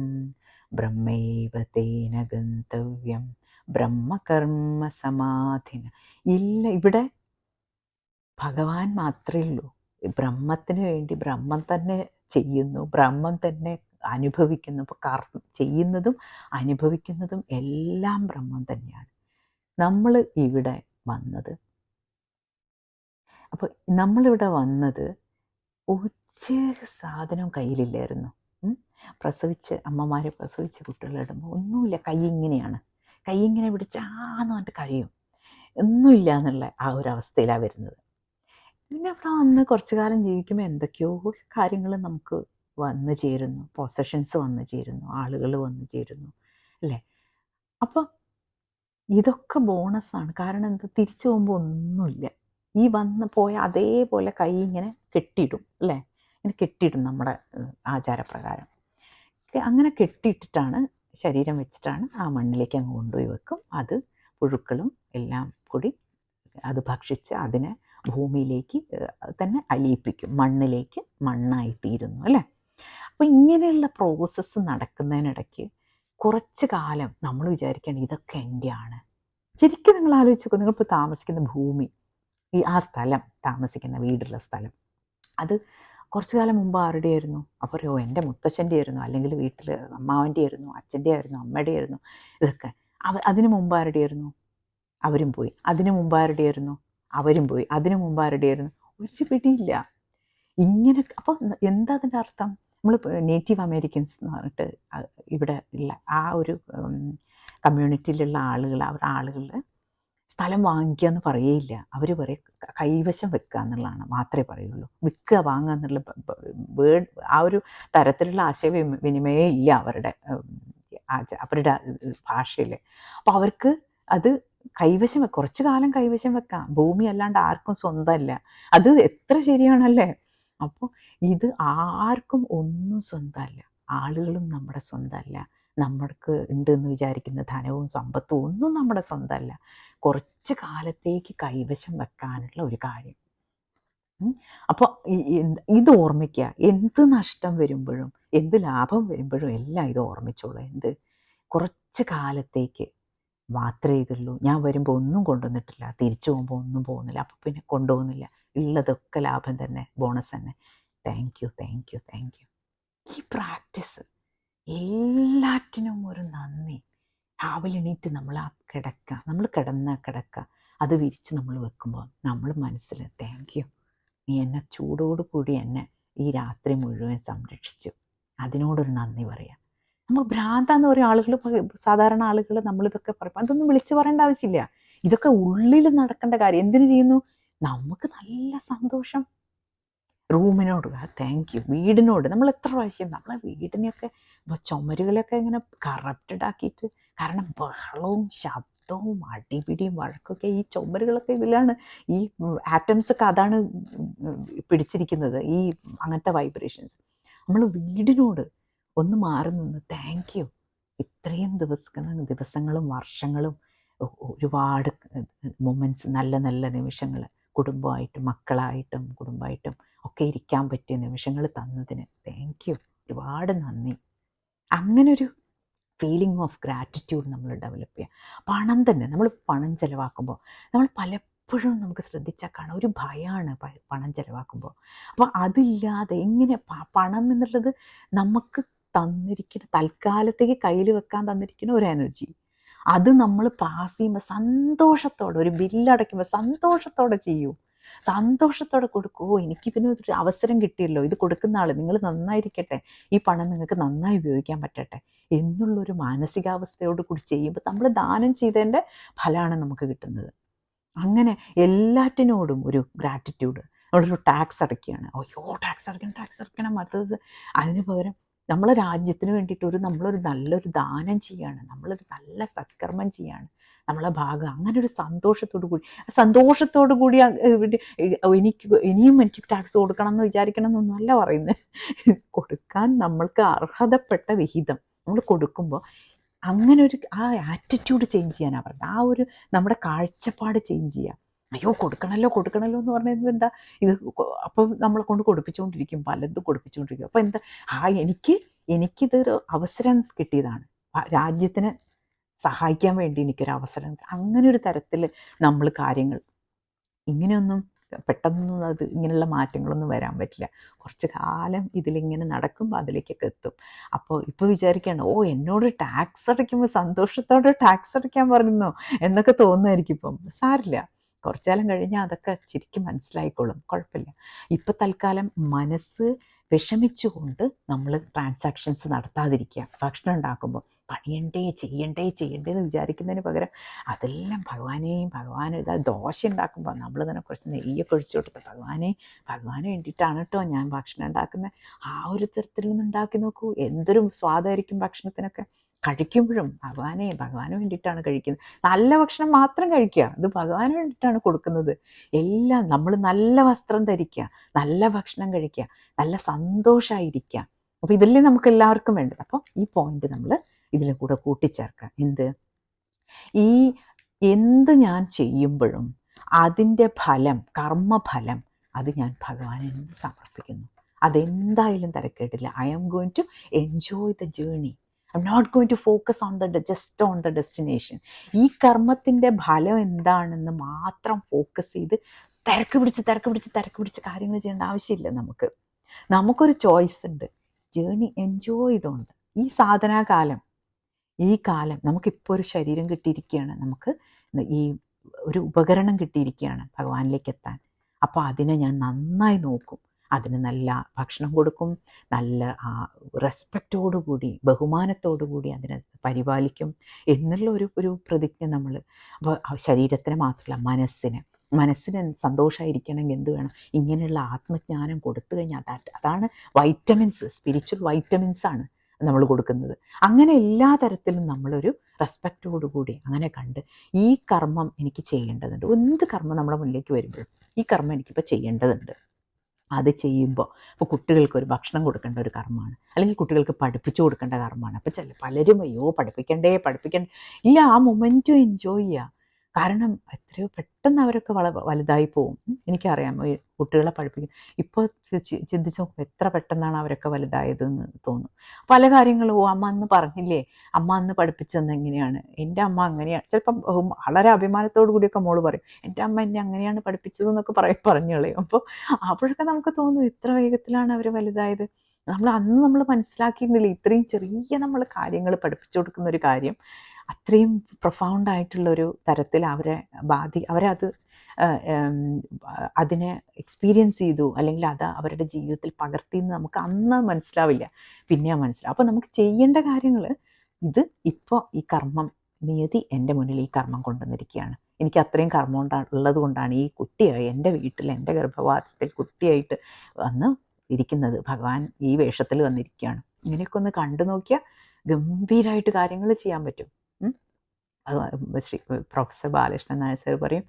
ബ്രഹ്മൈവ തേന ഗന്തവ്യം ബ്രഹ്മകർമ്മ സമാധിന. ഇല്ല ഇവിടെ ഭഗവാൻ മാത്രമേ ഉള്ളൂ. ബ്രഹ്മത്തിന് വേണ്ടി ബ്രഹ്മം തന്നെ ചെയ്യുന്നു ബ്രഹ്മം തന്നെ അനുഭവിക്കുന്നു. ഇപ്പോൾ കർ ചെയ്യുന്നതും അനുഭവിക്കുന്നതും എല്ലാം ബ്രഹ്മം തന്നെയാണ്. നമ്മൾ ഇവിടെ വന്നത്. അപ്പോൾ നമ്മളിവിടെ വന്നത് ഒരു സാധനം കയ്യിലില്ലായിരുന്നു. പ്രസവിച്ച് അമ്മമാരെ പ്രസവിച്ച് കുട്ടികളിടുമ്പോൾ ഒന്നുമില്ല കൈ ഇങ്ങനെയാണ്. കൈ ഇങ്ങനെ പിടിച്ചാന്ന് പറഞ്ഞിട്ട് കഴിയും ഒന്നുമില്ല എന്നുള്ള ആ ഒരു അവസ്ഥയിലാണ് വരുന്നത്. പിന്നെ അവിടെ വന്ന് കുറച്ചു കാലം ജീവിക്കുമ്പോൾ എന്തൊക്കെയോ കാര്യങ്ങൾ നമുക്ക് വന്നു ചേരുന്നു. പൊസഷൻസ് വന്നു ചേരുന്നു. ആളുകൾ വന്നു ചേരുന്നു. അല്ലേ? അപ്പം ഇതൊക്കെ ബോണസാണ് കാരണം എന്താ? തിരിച്ചു പോകുമ്പോൾ ഒന്നുമില്ല. ഈ വന്ന് പോയ അതേപോലെ കൈ ഇങ്ങനെ കെട്ടിയിടും. അല്ലേ? ഇങ്ങനെ കെട്ടിയിടും നമ്മുടെ ആചാരപ്രകാരം. അങ്ങനെ കെട്ടിയിട്ടിട്ടാണ് ശരീരം വെച്ചിട്ടാണ് ആ മണ്ണിലേക്ക് അങ്ങ് കൊണ്ടുപോയി വെക്കും. അത് പുഴുക്കളും എല്ലാം കൂടി അത് ഭക്ഷിച്ച് അതിനെ ഭൂമിയിലേക്ക് തന്നെ അലിയിപ്പിക്കും. മണ്ണിലേക്ക് മണ്ണായി തീരുന്നു അല്ലേ? അപ്പോൾ ഇങ്ങനെയുള്ള പ്രോസസ്സ് നടക്കുന്നതിനിടയ്ക്ക് കുറച്ച് കാലം നമ്മൾ വിചാരിക്കണം ഇതൊക്കെ എന്റെയാണ് ശരിക്കും നിങ്ങൾ ആലോചിച്ച് നിങ്ങളിപ്പോൾ താമസിക്കുന്ന ഭൂമി ഈ ആ സ്ഥലം താമസിക്കുന്ന വീടുള്ള സ്ഥലം അത് കുറച്ച് കാലം മുമ്പ് ആരുടെ ആയിരുന്നു അപ്പോൾ ഓ എന്റെ മുത്തശ്ശന്റെ ആയിരുന്നു അല്ലെങ്കിൽ വീട്ടിൽ അമ്മാവന്റെ ആയിരുന്നു അച്ഛന്റെ ആയിരുന്നു അമ്മയുടെ ആയിരുന്നു ഇതൊക്കെ. അവ അതിന് മുമ്പ് ആരുടെ ആയിരുന്നു അവരും പോയി. അതിന് മുമ്പ് ആരുടെ ആയിരുന്നു അവരും പോയി. അതിന് മുമ്പ് ആരുടെ ആയിരുന്നു ഒരു പിടിയില്ല. ഇങ്ങനെ അപ്പോൾ എന്താ അതിന്റെ അർത്ഥം? നമ്മൾ നേറ്റീവ് അമേരിക്കൻസ് എന്ന് പറഞ്ഞിട്ട് ഇവിടെ ഉള്ള ആ ഒരു കമ്മ്യൂണിറ്റിയിലുള്ള ആളുകൾ അവരുടെ ആളുകളിൽ സ്ഥലം വാങ്ങിക്കുക എന്ന് പറയുകയില്ല അവർ പറയും കൈവശം വെക്കുക എന്നുള്ളതാണ്. മാത്രമേ പറയുള്ളൂ. വിൽക്കുക വാങ്ങുക എന്നുള്ള വേർഡ് ആ ഒരു തരത്തിലുള്ള ആശയവിനിമയം ഇല്ല അവരുടെ അവരുടെ ഭാഷയിൽ അപ്പോൾ അവർക്ക് അത് കൈവശം കുറച്ച് കാലം കൈവശം വെക്കാം. ഭൂമി അല്ലാണ്ട് ആർക്കും സ്വന്തമല്ല അത് എത്ര ശരിയാണല്ലേ? അപ്പോൾ ഇത് ആർക്കും ഒന്നും സ്വന്തമല്ല ആളുകളും നമ്മുടെ സ്വന്തമല്ല നമ്മൾക്ക് ഉണ്ട് എന്ന് വിചാരിക്കുന്ന ധനവും സമ്പത്തും ഒന്നും നമ്മുടെ സ്വന്തമല്ല കുറച്ച് കാലത്തേക്ക് കൈവശം വെക്കാനുള്ള ഒരു കാര്യം. അപ്പോൾ ഇത് ഓർമ്മിക്കുക എന്ത് നഷ്ടം വരുമ്പോഴും എന്ത് ലാഭം വരുമ്പോഴും എല്ലാം ഇത് ഓർമ്മിച്ചോളൂ. എന്ത്? കുറച്ച് കാലത്തേക്ക് മാത്രമേ ഇതുള്ളൂ. ഞാൻ വരുമ്പോൾ ഒന്നും കൊണ്ടുവന്നിട്ടില്ല. തിരിച്ചു പോകുമ്പോൾ ഒന്നും പോകുന്നില്ല. അപ്പോൾ പിന്നെ കൊണ്ടുപോകുന്നില്ല. ഉള്ളതൊക്കെ ലാഭം തന്നെ ബോണസ് തന്നെ. Thank you thank you thank you ഈ പ്രാക്ടീസ് എല്ലാറ്റിനും ഒരു നന്ദി. രാവിലെ എണീറ്റ് നമ്മൾ ആ കിടക്ക നമ്മൾ കിടന്ന കിടക്ക. അത് വിരിച്ച് നമ്മൾ വെക്കുമ്പോൾ നമ്മൾ മനസ്സിൽ താങ്ക് യു നീ എന്നെ ചൂടോട് കൂടി എന്നെ ഈ രാത്രി മുഴുവൻ സംരക്ഷിച്ചു. അതിനോടൊരു നന്ദി പറയാം. നമ്മൾ ഭ്രാന്ത എന്ന് പറയുന്ന ആളുകൾ സാധാരണ ആളുകൾ നമ്മളിതൊക്കെ പറയും. അതൊന്നും വിളിച്ചു പറയേണ്ട ആവശ്യമില്ല. ഇതൊക്കെ ഉള്ളിൽ നടക്കേണ്ട കാര്യം. എന്തിനു ചെയ്യുന്നു? നമുക്ക് നല്ല സന്തോഷം. റൂമിനോട് താങ്ക് യു വീടിനോട്. നമ്മൾ എത്ര പ്രാവശ്യം നമ്മളെ വീടിനെയൊക്കെ ചുമരുകളൊക്കെ ഇങ്ങനെ കറപ്റ്റഡ് ആക്കിയിട്ട് കാരണം ബഹളവും ശബ്ദവും അടിപിടിയും വഴക്കൊക്കെ ഈ ചുമരുകളൊക്കെ ഇതിലാണ് ഈ ആറ്റംസൊക്കെ അതാണ് പിടിച്ചിരിക്കുന്നത് ഈ അങ്ങനത്തെ വൈബ്രേഷൻസ് നമ്മൾ വീടിനോട് ഒന്ന് മാറി നിന്ന് താങ്ക് യു ഇത്രയും ദിവസങ്ങൾ ദിവസങ്ങളും വർഷങ്ങളും ഒരുപാട് മൊമെന്റ്സ് നല്ല നല്ല നിമിഷങ്ങൾ കുടുംബമായിട്ടും മക്കളായിട്ടും കുടുംബമായിട്ടും ഒക്കെ ഇരിക്കാൻ പറ്റിയ നിമിഷങ്ങൾ തന്നതിന് താങ്ക് യു ഒരുപാട് നന്ദി. അങ്ങനൊരു ഫീലിംഗ് ഓഫ് ഗ്രാറ്റിറ്റ്യൂഡ് നമ്മൾ ഡെവലപ്പ് ചെയ്യുക പണം തന്നെ നമ്മൾ പണം ചിലവാക്കുമ്പോൾ നമ്മൾ പലപ്പോഴും നമുക്ക് ശ്രദ്ധിച്ചാൽ കാണാം ഒരു ഭയമാണ് പണം ചിലവാക്കുമ്പോൾ അപ്പോൾ അതില്ലാതെ എങ്ങനെ പണം എന്നുള്ളത് നമുക്ക് തന്നിരിക്കുന്ന തൽക്കാലത്തേക്ക് കയ്യിൽ വെക്കാൻ തന്നിരിക്കുന്ന ഒരു എനർജി അത് നമ്മൾ പാസ് ചെയ്യുമ്പോൾ സന്തോഷത്തോടെ ഒരു ബില്ലടയ്ക്കുമ്പോൾ സന്തോഷത്തോടെ ചെയ്യൂ. സന്തോഷത്തോടെ കൊടുക്കൂ. എനിക്കിതിന് ഒരു അവസരം കിട്ടിയല്ലോ. ഇത് കൊടുക്കുന്ന ആൾ നിങ്ങൾ നന്നായിരിക്കട്ടെ. ഈ പണം നിങ്ങൾക്ക് നന്നായി ഉപയോഗിക്കാൻ പറ്റട്ടെ. എന്നുള്ളൊരു മാനസികാവസ്ഥയോട് കൂടി ചെയ്യുമ്പോൾ നമ്മൾ ദാനം ചെയ്തതിന്റെ ഫലമാണ് നമുക്ക് കിട്ടുന്നത്. അങ്ങനെ എല്ലാറ്റിനോടും ഒരു ഗ്രാറ്റിറ്റ്യൂഡ് നമ്മളൊരു ടാക്സ് അടയ്ക്കുകയാണ്. അയ്യോ ടാക്സ് അടയ്ക്കണം ടാക്സ് അടയ്ക്കണം. അടുത്തത് അതിന് പകരം നമ്മളെ രാജ്യത്തിന് വേണ്ടിയിട്ട് ഒരു നമ്മളൊരു നല്ലൊരു ദാനം ചെയ്യാണ്. നമ്മളൊരു നല്ല സത്കർമ്മം ചെയ്യാണ്. നമ്മളെ ഭാഗം. അങ്ങനെ ഒരു സന്തോഷത്തോടു കൂടി. സന്തോഷത്തോടു കൂടി എനിക്ക് ഇനിയും എനിക്ക് ടാക്സ് കൊടുക്കണം എന്ന് വിചാരിക്കണം എന്നൊന്നുമല്ല പറയുന്നത് കൊടുക്കാൻ നമ്മൾക്ക് അർഹതപ്പെട്ട വിഹിതം നമ്മൾ കൊടുക്കുമ്പോൾ അങ്ങനെ ഒരു ആ ആറ്റിറ്റ്യൂഡ് ചേഞ്ച് ചെയ്യാനാണ് പറയുന്നത് ആ ഒരു നമ്മുടെ കാഴ്ചപ്പാട് ചേഞ്ച് ചെയ്യുക അയ്യോ കൊടുക്കണല്ലോ കൊടുക്കണല്ലോ എന്ന് പറഞ്ഞത് എന്താ? ഇത് അപ്പം നമ്മളെ കൊണ്ട് കൊടുപ്പിച്ചുകൊണ്ടിരിക്കും പലതും കൊടുപ്പിച്ചുകൊണ്ടിരിക്കും. അപ്പോൾ എന്താ? ആ എനിക്ക് എനിക്കിതൊരു അവസരം കിട്ടിയതാണ്. രാജ്യത്തിന് സഹായിക്കാൻ വേണ്ടി എനിക്കൊരു അവസരം അങ്ങനെ ഒരു തരത്തിൽ നമ്മൾ കാര്യങ്ങൾ ഇങ്ങനെയൊന്നും പെട്ടെന്നൊന്നും അത് ഇങ്ങനെയുള്ള മാറ്റങ്ങളൊന്നും വരാൻ പറ്റില്ല. കുറച്ച് കാലം ഇതിലിങ്ങനെ നടക്കുമ്പോൾ അതിലേക്കൊക്കെ എത്തും. അപ്പോൾ ഇപ്പോൾ വിചാരിക്കുകയാണ് ഓ എന്നോട് ടാക്സ് അടയ്ക്കുമ്പോൾ സന്തോഷത്തോടെ ടാക്സ് അടയ്ക്കാൻ പറയുന്നു എന്നൊക്കെ തോന്നുമായിരിക്കും ഇപ്പം. സാരില്ല. കുറച്ചാലം കഴിഞ്ഞാൽ അതൊക്കെ ശരിക്കും മനസ്സിലായിക്കോളും. കുഴപ്പമില്ല. ഇപ്പം തൽക്കാലം മനസ്സ് വിഷമിച്ചുകൊണ്ട് നമ്മൾ ട്രാൻസാക്ഷൻസ് നടത്താതിരിക്കുക. ഭക്ഷണം ഉണ്ടാക്കുമ്പോൾ പണിയണ്ടേ ചെയ്യണ്ടേ ചെയ്യണ്ടേ എന്ന് വിചാരിക്കുന്നതിന് പകരം അതെല്ലാം ഭഗവാനെയും ഭഗവാൻ ഇതാ ദോശ ഉണ്ടാക്കുമ്പോൾ നമ്മൾ തന്നെ കുറച്ച് നെയ്യൊക്കെ ഒഴിച്ചു കൊടുത്ത് ഭഗവാനെ ഭഗവാന് വേണ്ടിയിട്ടാണ് കേട്ടോ ഞാൻ ഭക്ഷണം ഉണ്ടാക്കുന്നത് ആ ഒരു തരത്തിൽ നിന്ന് ഉണ്ടാക്കി നോക്കൂ. എന്തൊരു സ്വാദായിരിക്കും ഭക്ഷണത്തിനൊക്കെ. കഴിക്കുമ്പോഴും ഭഗവാനെ ഭഗവാന് വേണ്ടിയിട്ടാണ് കഴിക്കുന്നത്. നല്ല ഭക്ഷണം മാത്രം കഴിക്കുക. അത് ഭഗവാന് വേണ്ടിയിട്ടാണ് കൊടുക്കുന്നത്. എല്ലാം നമ്മൾ നല്ല വസ്ത്രം ധരിക്കുക നല്ല ഭക്ഷണം കഴിക്കുക നല്ല സന്തോഷമായിരിക്കുക അപ്പോൾ ഇതല്ലേ നമുക്ക് എല്ലാവർക്കും വേണ്ടത്. അപ്പോൾ ഈ പോയിന്റ് നമ്മൾ ഇതിൽ കൂടെ കൂട്ടിച്ചേർക്കാം. എന്ത്? ഈ എന്ത് ഞാൻ ചെയ്യുമ്പോഴും അതിന്റെ ഫലം കർമ്മഫലം അത് ഞാൻ ഭഗവാനെ സമർപ്പിക്കുന്നു. അതെന്തായാലും തിരക്കേട്ടില്ല I am going to enjoy the journey I'm not going to focus on the just on the destination ഈ കർമ്മത്തിന്റെ ഫലം എന്താണെന്ന് മാത്രം ഫോക്കസ് ചെയ്ത് തിരക്ക് പിടിച്ച് തിരക്ക് പിടിച്ച് തിരക്ക് പിടിച്ച് കാര്യങ്ങൾ ചെയ്യേണ്ട ആവശ്യമില്ല നമുക്ക്. നമുക്കൊരു ചോയ്സ് ഉണ്ട്. ജേണി എൻജോയ് ചെയ്തുകൊണ്ട്. ഈ സാധനാകാലം ഈ കാലം നമുക്കിപ്പോൾ ഒരു ശരീരം കിട്ടിയിരിക്കുകയാണ് നമുക്ക് ഈ ഒരു ഉപകരണം കിട്ടിയിരിക്കുകയാണ് ഭഗവാനിലേക്ക് എത്താൻ അപ്പോൾ അതിനെ ഞാൻ നന്നായി നോക്കും. അതിന് നല്ല ഭക്ഷണം കൊടുക്കും. നല്ല റെസ്പെക്റ്റോടുകൂടി ബഹുമാനത്തോടുകൂടി അതിനെ പരിപാലിക്കും എന്നുള്ള ഒരു ഒരു പ്രതിജ്ഞ നമ്മൾ ശരീരത്തിന് മാത്രമല്ല മനസ്സിന്. മനസ്സിന് സന്തോഷമായിരിക്കണമെങ്കിൽ എന്ത് വേണം? ഇങ്ങനെയുള്ള ആത്മജ്ഞാനം കൊടുത്തു കഴിഞ്ഞാൽ അതാണ് വൈറ്റമിൻസ് സ്പിരിച്വൽ വൈറ്റമിൻസ് ആണ്. നമ്മൾ കൊടുക്കുന്നത്. അങ്ങനെ എല്ലാ തരത്തിലും നമ്മളൊരു റെസ്പെക്റ്റോടുകൂടി അങ്ങനെ കണ്ട് ഈ കർമ്മം എനിക്ക് ചെയ്യേണ്ടതുണ്ട്. എന്ത് കർമ്മം നമ്മുടെ മുന്നിലേക്ക് വരുമ്പോഴും ഈ കർമ്മം എനിക്കിപ്പോൾ ചെയ്യേണ്ടതുണ്ട്. അത് ചെയ്യുമ്പോൾ ഇപ്പോൾ കുട്ടികൾക്ക് ഒരു ഭക്ഷണം കൊടുക്കേണ്ട ഒരു കർമ്മമാണ്. അല്ലെങ്കിൽ കുട്ടികൾക്ക് പഠിപ്പിച്ചു കൊടുക്കേണ്ട കർമ്മമാണ്. അപ്പോൾ ചില പലരും അയ്യോ പഠിപ്പിക്കണ്ടേ പഠിപ്പിക്കണ്ടേ. ഇല്ല ആ മൊമെന്റും എൻജോയ് ചെയ്യുക കാരണം എത്രയോ പെട്ടെന്ന് അവരൊക്കെ വള വലുതായി പോകും എനിക്കറിയാം. കുട്ടികളെ പഠിപ്പിക്കും ഇപ്പോൾ ചിന്തിച്ച് നോക്കുമ്പോൾ എത്ര പെട്ടെന്നാണ് അവരൊക്കെ വലുതായതെന്ന് തോന്നും. പല കാര്യങ്ങളും അമ്മ അന്ന് പറഞ്ഞില്ലേ? അമ്മ അന്ന് പഠിപ്പിച്ചെന്ന് എങ്ങനെയാണ്? എന്റെ അമ്മ അങ്ങനെയാണ് ചിലപ്പം വളരെ അഭിമാനത്തോടു കൂടിയൊക്കെ മോൾ പറയും. എന്റെ അമ്മ എന്നെ അങ്ങനെയാണ് പഠിപ്പിച്ചതെന്നൊക്കെ പറയും പറഞ്ഞു കളയും. അപ്പോൾ അപ്പോഴൊക്കെ നമുക്ക് തോന്നും ഇത്ര വേഗത്തിലാണ് അവർ വലുതായത്. നമ്മൾ അന്ന് നമ്മൾ മനസ്സിലാക്കിയിരുന്നില്ല? ഇത്രയും ചെറിയ നമ്മൾ കാര്യങ്ങൾ പഠിപ്പിച്ചു കൊടുക്കുന്ന ഒരു കാര്യം. അത്രയും പ്രൊഫൗണ്ട് ആയിട്ടുള്ളൊരു തരത്തിൽ അവരെ ബാധി അവരത് അതിനെ എക്സ്പീരിയൻസ് ചെയ്തു അല്ലെങ്കിൽ അത് അവരുടെ ജീവിതത്തിൽ പകർത്തിയെന്ന് നമുക്ക് അന്ന് മനസ്സിലാവില്ല. പിന്നെ മനസ്സിലാവും അപ്പോൾ നമുക്ക് ചെയ്യേണ്ട കാര്യങ്ങൾ ഇത് ഇപ്പോൾ ഈ കർമ്മം നിയതി എന്റെ മുന്നിൽ ഈ കർമ്മം കൊണ്ടുവന്നിരിക്കുകയാണ്. എനിക്ക് അത്രയും കർമ്മം ഉള്ളത് കൊണ്ടാണ് ഈ കുട്ടിയായി എന്റെ വീട്ടിൽ എന്റെ ഗർഭപാത്രത്തിൽ കുട്ടിയായിട്ട് വന്ന് ഇരിക്കുന്നത്. ഭഗവാൻ ഈ വേഷത്തിൽ വന്നിരിക്കുകയാണ്. ഇങ്ങനെയൊക്കെ ഒന്ന് കണ്ടു നോക്കിയാൽ ഗംഭീരമായിട്ട് കാര്യങ്ങൾ ചെയ്യാൻ പറ്റും. ശ്രീ പ്രൊഫസർ ബാലകൃഷ്ണൻ നായർ സാർ പറയും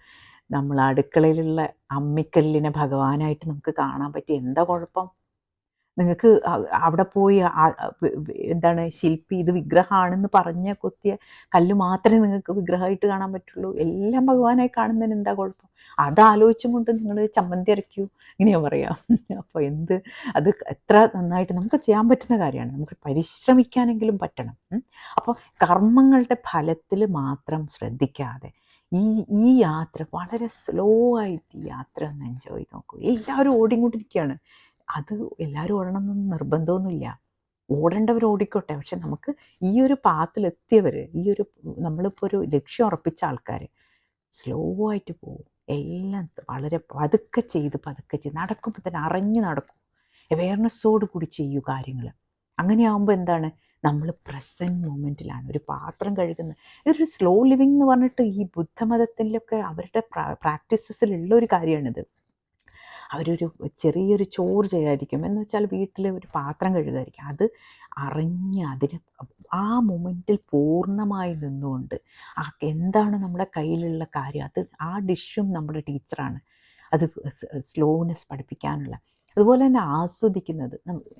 നമ്മൾ അടുക്കളയിലുള്ള അമ്മിക്കല്ലിനെ ഭഗവാനായിട്ട് നമുക്ക് കാണാൻ പറ്റി എന്താ കുഴപ്പം? നിങ്ങൾക്ക് അവിടെ പോയി എന്താണ് ശില്പി ഇത് വിഗ്രഹമാണെന്ന് പറഞ്ഞ കൊത്തിയ കല്ല് മാത്രമേ നിങ്ങൾക്ക് വിഗ്രഹമായിട്ട് കാണാൻ പറ്റുള്ളൂ. എല്ലാം ഭഗവാനായി കാണുന്നതിന് എന്താ കുഴപ്പം? അതാലോചിച്ചും കൊണ്ട് നിങ്ങൾ ചമ്മന്തി അരയ്ക്കൂ. ഇങ്ങനെയാ പറയാം. അപ്പോൾ എന്ത് അത് എത്ര നന്നായിട്ട് നമുക്ക് ചെയ്യാൻ പറ്റുന്ന കാര്യമാണ്. നമുക്ക് പരിശ്രമിക്കാനെങ്കിലും പറ്റണം. അപ്പോൾ കർമ്മങ്ങളുടെ ഫലത്തിൽ മാത്രം ശ്രദ്ധിക്കാതെ ഈ ഈ യാത്ര വളരെ സ്ലോ ആയിട്ട് ഈ യാത്ര ഒന്ന് എൻജോയ് നോക്കൂ. എല്ലാവരും ഓടിക്കൊണ്ടിരിക്കുകയാണ് അത് എല്ലാവരും ഓടണം എന്നൊന്നും നിർബന്ധമൊന്നുമില്ല. ഓടേണ്ടവർ ഓടിക്കോട്ടെ. പക്ഷെ നമുക്ക് ഈ ഒരു പാത്തിലെത്തിയവർ ഈ ഒരു നമ്മളിപ്പോൾ ഒരു ലക്ഷ്യം ഉറപ്പിച്ച ആൾക്കാർ സ്ലോ ആയിട്ട് പോകും. എല്ലാം വളരെ പതുക്കെ ചെയ്ത് പതുക്കെ ചെയ്ത് നടക്കുമ്പോൾ തന്നെ അറിഞ്ഞു നടക്കും. അവയർനെസ്സോട് കൂടി ചെയ്യൂ കാര്യങ്ങൾ അങ്ങനെയാകുമ്പോൾ എന്താണ്? നമ്മൾ പ്രസന്റ് മൊമെന്റിലാണ് ഒരു പാത്രം കഴുകുന്നത് ഇതൊരു സ്ലോ ലിവിങ് എന്ന് പറഞ്ഞിട്ട് ഈ ബുദ്ധമതത്തിലൊക്കെ അവരുടെ പ്രാക്ടീസസിലുള്ള ഒരു കാര്യമാണിത്. അവരൊരു ചെറിയൊരു ചോറ് ചെയ്യാതിരിക്കും എന്ന് വെച്ചാൽ വീട്ടിൽ ഒരു പാത്രം കഴുകാതിരിക്കും അത് അറിഞ്ഞ് അതിന് ആ മൊമെന്റിൽ പൂർണമായി നിന്നുകൊണ്ട് ആ എന്താണ് നമ്മുടെ കയ്യിലുള്ള കാര്യം? അത് ആ ഡിഷും നമ്മുടെ ടീച്ചറാണ്. അത് സ്ലോനെസ് പഠിപ്പിക്കാനുള്ള. അതുപോലെ തന്നെ ആസ്വദിക്കുന്നത്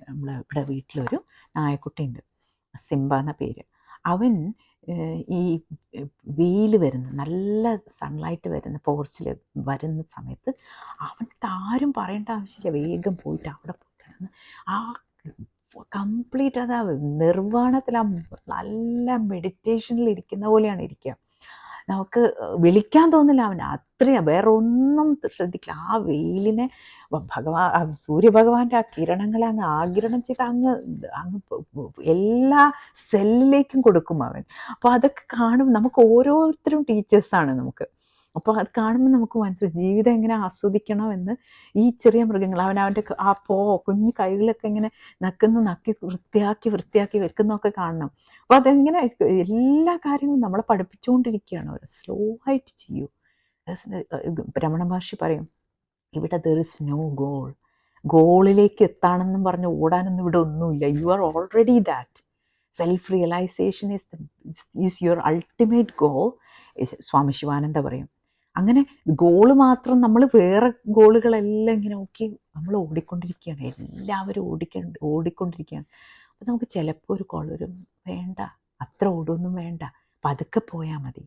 നമ്മളെ ഇവിടെ വീട്ടിലൊരു നായക്കുട്ടിയുണ്ട്. സിംബ എന്ന പേര്. അവൻ ഈ വെയിൽ വരുന്ന നല്ല സൺലൈറ്റ് വരുന്ന പോർച്ചിൽ വരുന്ന സമയത്ത് അവൻ ആരും പറയേണ്ട ആവശ്യമില്ല. വേഗം പോയിട്ട് അവിടെ പോയി ആ കംപ്ലീറ്റ് അതാ നിർവാണത്തിൽ ആ നല്ല മെഡിറ്റേഷനിൽ ഇരിക്കുന്ന പോലെയാണ് ഇരിക്കുക. നമുക്ക് വിളിക്കാൻ തോന്നില്ല. അവൻ അത്രയും വേറെ ഒന്നും ശ്രദ്ധിക്കില്ല. ആ വെയിലിനെ ഭഗവാൻ സൂര്യഭഗവാന്റെ ആ കിരണങ്ങളെ അങ്ങ് ആകിരണം ചെയ്ത് അങ്ങ് അങ്ങ് എല്ലാ സെല്ലിലേക്കും കൊടുക്കും അവൻ. അപ്പോൾ അതൊക്കെ കാണും. നമുക്ക് ഓരോരുത്തരും ടീച്ചേഴ്സാണ് നമുക്ക്. അപ്പോൾ അത് കാണുമ്പോൾ നമുക്ക് മനസ്സിലായി ജീവിതം എങ്ങനെ ആസ്വദിക്കണമെന്ന് ഈ ചെറിയ മൃഗങ്ങൾ അവൻ അവന്റെ ആ പോ കുഞ്ഞു കൈകളൊക്കെ ഇങ്ങനെ നക്കുന്ന നക്കി വൃത്തിയാക്കി വൃത്തിയാക്കി വെക്കുന്നതൊക്കെ കാണണം. അപ്പോൾ അതെങ്ങനെ എല്ലാ കാര്യങ്ങളും നമ്മളെ പഠിപ്പിച്ചുകൊണ്ടിരിക്കുകയാണ്. അവർ സ്ലോ ആയിട്ട് ചെയ്യൂ. ഭ്രമണ ഭാഷ പറയും ഇവിടെ ദർ ഇസ് നോ ഗോൾ ഗോളിലേക്ക് എത്താണെന്നും പറഞ്ഞ് ഓടാനൊന്നും ഇവിടെ ഒന്നുമില്ല. You are already that self realization is is your ultimate goal Swami Sivananda പറയും അങ്ങനെ ഗോൾ മാത്രം നമ്മൾ വേറെ ഗോളുകളെല്ലാം ഇങ്ങനെ നോക്കി നമ്മൾ ഓടിക്കൊണ്ടിരിക്കുകയാണ്. എല്ലാവരും ഓടിക്ക ഓടിക്കൊണ്ടിരിക്കുകയാണ്. അപ്പോൾ നമുക്ക് ചിലപ്പോൾ ഒരു കോൾ വരും വേണ്ട അത്ര ഓടൊന്നും വേണ്ട പതുക്കെ പോയാൽ മതി.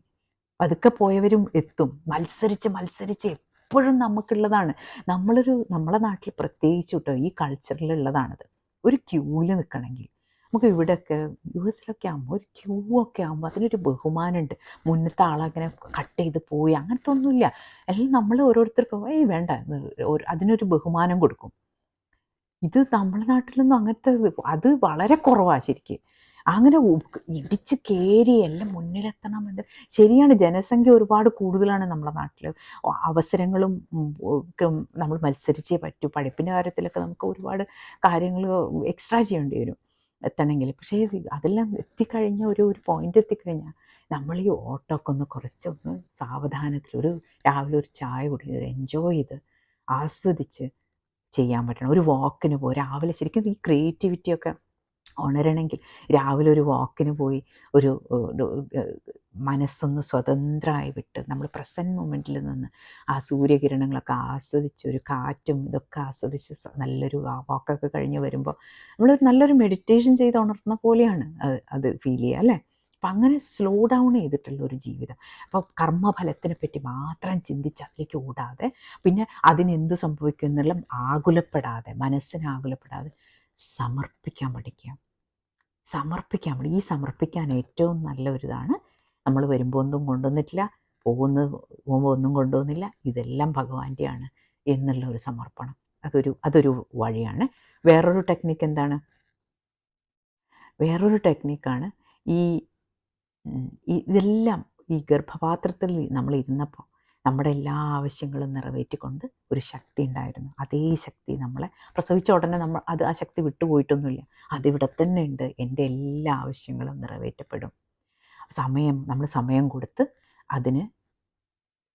പതുക്കെ പോയവരും എത്തും. മത്സരിച്ച് മത്സരിച്ച് എപ്പോഴും നമുക്കുള്ളതാണ്. നമ്മളൊരു നമ്മളെ നാട്ടിൽ പ്രത്യേകിച്ച് കേട്ടോ ഈ കൾച്ചറിലുള്ളതാണത് ഒരു ക്യൂവിൽ നിൽക്കണമെങ്കിൽ നമുക്ക് ഇവിടെയൊക്കെ യു എസിലൊക്കെ ആകുമ്പോൾ ഒരു ക്യൂ ഒക്കെ ആകുമ്പോൾ അതിനൊരു ബഹുമാനമുണ്ട്. മുന്നത്തെ ആളങ്ങനെ കട്ട് ചെയ്ത് പോയി. അങ്ങനത്തെ ഒന്നുമില്ല. എല്ലാം നമ്മൾ ഓരോരുത്തർക്കും ഏയ് വേണ്ട. അതിനൊരു ബഹുമാനം കൊടുക്കും. ഇത് നമ്മുടെ നാട്ടിലൊന്നും അങ്ങനത്തെ അത് വളരെ കുറവാണ് ശരിക്കും. അങ്ങനെ ഇടിച്ച് കയറി എല്ലാം മുന്നിലെത്തണമെന്ന് ശരിയാണ് ജനസംഖ്യ ഒരുപാട് കൂടുതലാണ് നമ്മുടെ നാട്ടിൽ അവസരങ്ങളും നമ്മൾ മത്സരിച്ചേ പറ്റൂ. പഠിപ്പിന്റെ കാര്യത്തിലൊക്കെ നമുക്ക് ഒരുപാട് കാര്യങ്ങൾ എക്സ്ട്രാ ചെയ്യേണ്ടി വരും. എത്തണമെങ്കിൽ. പക്ഷേ അതെല്ലാം എത്തിക്കഴിഞ്ഞ ഒരു ഒരു പോയിന്റ് എത്തിക്കഴിഞ്ഞാൽ നമ്മൾ ഈ ഓട്ടമൊക്കെ ഒന്ന് കുറച്ചൊന്ന് സാവധാനത്തിൽ ഒരു രാവിലെ ഒരു ചായ കുടി എൻജോയ് ചെയ്ത് ആസ്വദിച്ച് ചെയ്യാൻ പറ്റണം. ഒരു വാക്കിന് പോകും രാവിലെ ശരിക്കും ഈ ക്രിയേറ്റിവിറ്റിയൊക്കെ ഉണരണമെങ്കിൽ രാവിലെ ഒരു വാക്കിന് പോയി ഒരു മനസ്സൊന്ന് സ്വതന്ത്രമായി വിട്ട് നമ്മൾ പ്രസന്റ് മൊമെന്റിൽ നിന്ന് ആ സൂര്യകിരണങ്ങളൊക്കെ ആസ്വദിച്ച് ഒരു കാറ്റും ഇതൊക്കെ ആസ്വദിച്ച് നല്ലൊരു വാക്കൊക്കെ കഴിഞ്ഞ് വരുമ്പോൾ നമ്മൾ നല്ലൊരു മെഡിറ്റേഷൻ ചെയ്ത് ഉണർത്തുന്ന പോലെയാണ് അത് ഫീൽ ചെയ്യുക അല്ലേ? അപ്പം അങ്ങനെ സ്ലോ ഡൗൺ ചെയ്തിട്ടുള്ള ഒരു ജീവിതം. അപ്പോൾ കർമ്മഫലത്തിനെ പറ്റി മാത്രം ചിന്തിച്ച് അതിലേക്ക് ഓടാതെ പിന്നെ അതിനെന്ത് സംഭവിക്കും എന്നുള്ള ആകുലപ്പെടാതെ മനസ്സിന് ആകുലപ്പെടാതെ സമർപ്പിക്കാൻ പഠിക്കുക. സമർപ്പിക്കാൻ ഈ സമർപ്പിക്കാൻ ഏറ്റവും നല്ല ഒരു നമ്മൾ വരുമ്പോൾ ഒന്നും കൊണ്ടുവന്നിട്ടില്ല പോകുന്ന പോകുമ്പോൾ ഒന്നും കൊണ്ടുവന്നില്ല ഇതെല്ലാം ഭഗവാന്റെയാണ് എന്നുള്ള ഒരു സമർപ്പണം. അതൊരു അതൊരു വഴിയാണ്. വേറൊരു ടെക്നിക്ക് എന്താണ്? വേറൊരു ടെക്നിക്കാണ് ഈ ഇതെല്ലാം ഈ ഗർഭപാത്രത്തിൽ നമ്മൾ ഇരുന്നപ്പോൾ നമ്മുടെ എല്ലാ ആവശ്യങ്ങളും നിറവേറ്റിക്കൊണ്ട് ഒരു ശക്തി ഉണ്ടായിരുന്നു. അതേ ശക്തി നമ്മളെ പ്രസവിച്ച ഉടനെ നമ്മൾ അത് ആ ശക്തി വിട്ടുപോയിട്ടൊന്നുമില്ല അതിവിടെ തന്നെ ഉണ്ട്. എന്റെ എല്ലാ ആവശ്യങ്ങളും നിറവേറ്റപ്പെടും. സമയം നമ്മൾ സമയം കൊടുത്ത് അതിന്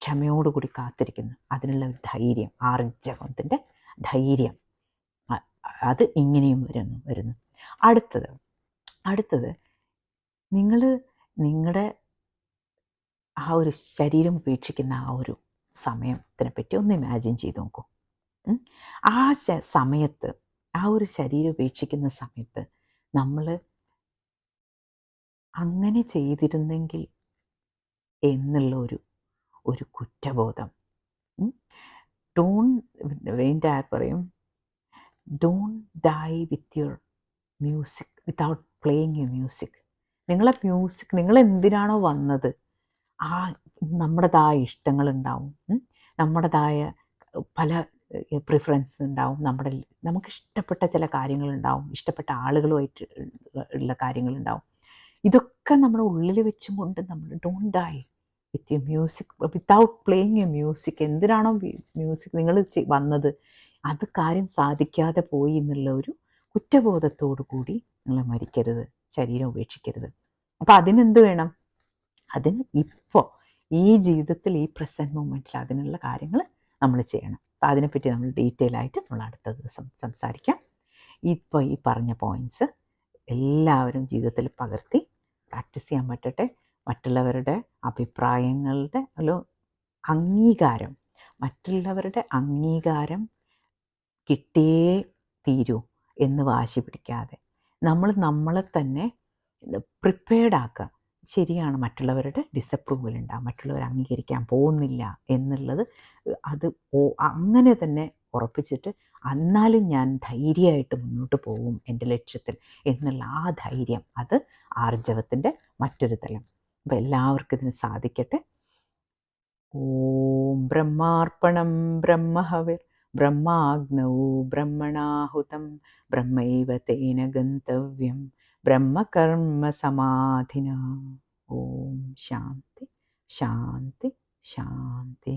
ക്ഷമയോടുകൂടി കാത്തിരിക്കുന്നു. അതിനുള്ള ധൈര്യം ആർജവത്തിന്റെ ധൈര്യം. അത് ഇങ്ങനെയും വരുന്നു വരുന്നു. അടുത്തത് അടുത്തത് നിങ്ങൾ നിങ്ങളുടെ ആ ഒരു ശരീരം ഉപേക്ഷിക്കുന്ന ആ ഒരു സമയത്തിനെ പറ്റി ഒന്ന് ഇമാജിൻ ചെയ്ത് നോക്കൂ. ആ സമയത്ത് ആ ഒരു ശരീരം ഉപേക്ഷിക്കുന്ന സമയത്ത് നമ്മൾ അങ്ങനെ ചെയ്തിരുന്നെങ്കിൽ എന്നുള്ള ഒരു ഒരു കുറ്റബോധം. ഡോൺ വേണ്ട പറയും. Don't die with your music without playing you music നിങ്ങളെ മ്യൂസിക് നിങ്ങൾ എന്തിനാണോ വന്നത്? ആ നമ്മുടേതായ ഇഷ്ടങ്ങളുണ്ടാവും. നമ്മുടേതായ പല പ്രിഫറൻസ് ഉണ്ടാവും. നമ്മുടെ നമുക്ക് ഇഷ്ടപ്പെട്ട ചില കാര്യങ്ങളുണ്ടാവും. ഇഷ്ടപ്പെട്ട ആളുകളുമായിട്ട് ഉള്ള കാര്യങ്ങളുണ്ടാവും. ഇതൊക്കെ നമ്മുടെ ഉള്ളിൽ വെച്ചും കൊണ്ട് നമ്മൾ don't die with you music without playing you music എന്തിനാണോ മ്യൂസിക് നിങ്ങൾ വന്നത്? അത് കാര്യം സാധിക്കാതെ പോയി എന്നുള്ള ഒരു കുറ്റബോധത്തോടു കൂടി നിങ്ങൾ മരിക്കരുത്. ശരീരം ഉപേക്ഷിക്കരുത്. അപ്പോൾ അതിനെന്ത് വേണം? അതിന് ഇപ്പോൾ ഈ ജീവിതത്തിൽ ഈ പ്രസന്റ് മൊമെന്റിൽ അതിനുള്ള കാര്യങ്ങൾ നമ്മൾ ചെയ്യണം. അപ്പോൾ അതിനെപ്പറ്റി നമ്മൾ ഡീറ്റെയിൽ ആയിട്ട് നമ്മൾ അടുത്ത ദിവസം സംസാരിക്കാം. ഇപ്പോൾ ഈ പറഞ്ഞ പോയിന്റ്സ് എല്ലാവരും ജീവിതത്തിൽ പകർത്തി പ്രാക്ടീസ് ചെയ്യാൻ പറ്റട്ടെ. മറ്റുള്ളവരുടെ അഭിപ്രായങ്ങളുടെ ഒരു അംഗീകാരം മറ്റുള്ളവരുടെ അംഗീകാരം കിട്ടിയേ തീരൂ എന്ന് വാശി പിടിക്കാതെ നമ്മൾ നമ്മളെ തന്നെ പ്രിപ്പയർഡ് ആക്കുക. ശരിയാണ്. മറ്റുള്ളവരുടെ ഡിസപ്രൂവൽ ഉണ്ടാകും മറ്റുള്ളവർ അംഗീകരിക്കാൻ പോകുന്നില്ല എന്നുള്ളത് അത് അങ്ങനെ തന്നെ ഉറപ്പിച്ചിട്ട് എന്നാലും ഞാൻ ധൈര്യമായിട്ട് മുന്നോട്ട് പോകും എന്റെ ലക്ഷ്യത്തിൽ എന്നുള്ള ആ ധൈര്യം അത് ആർജവത്തിന്റെ മറ്റൊരു തലം. അപ്പം എല്ലാവർക്കും ഇതിന് സാധിക്കട്ടെ. ഓം ബ്രഹ്മാർപ്പണം ബ്രഹ്മഹവിർ ബ്രഹ്മാഗ്നൗ ബ്രഹ്മണാഹുതം ബ്രഹ്മൈവ തേന ഗന്തവ്യം ബ്രഹ്മകർമ്മ സമാധിന ഓം ശാന്തി ശാന്തി ശാന്തി